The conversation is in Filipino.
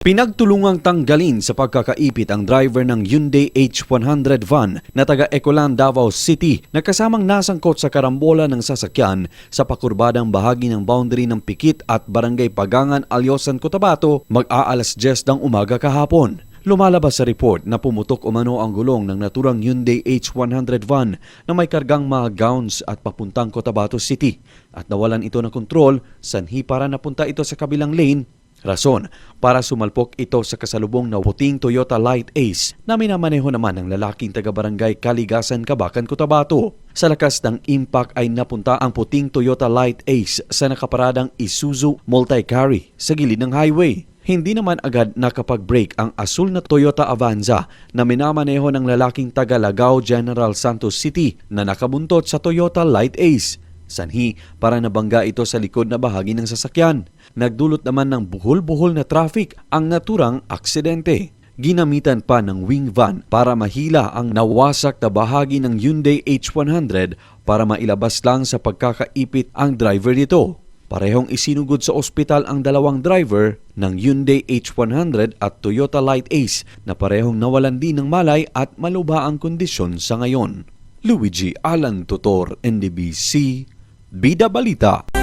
Pinagtulungang tanggalin sa pagkakaipit ang driver ng Hyundai H100 van na taga Ecolan, Davao City na kasamang nasangkot sa karambola ng sasakyan sa pakurbadang bahagi ng boundary ng Pikit at Barangay Pagangan, Alyosan, Cotabato mag-aalas 10 ng umaga kahapon. Lumalabas sa report na pumutok umano ang gulong ng naturang Hyundai H100 van na may kargang mga gowns at papuntang Cotabato City at nawalan ito ng kontrol sanhi para napunta ito sa kabilang lane Rason para sumalpok ito sa kasalubong na puting Toyota Light Ace na minamaneho naman ng lalaking taga-barangay Kaligasan, Kabakan, Cotabato. Sa lakas ng impact ay napunta ang puting Toyota Light Ace sa nakaparadang Isuzu Multi-Carry sa gilid ng highway. Hindi naman agad nakapag-brake ang asul na Toyota Avanza na minamaneho ng lalaking taga Lagao General Santos City na nakabuntot sa Toyota Light Ace. Sanhi para nabangga ito sa likod na bahagi ng sasakyan. Nagdulot naman ng buhol-buhol na traffic ang naturang aksidente. Ginamitan pa ng wing van para mahila ang nawasak na bahagi ng Hyundai H100 para mailabas lang sa pagkakaipit ang driver nito. Parehong isinugod sa ospital ang dalawang driver ng Hyundai H100 at Toyota Light Ace na parehong nawalan din ng malay at malubha ang kondisyon sa ngayon. Luigi Alan Tutor, NDBC, Bida Balita.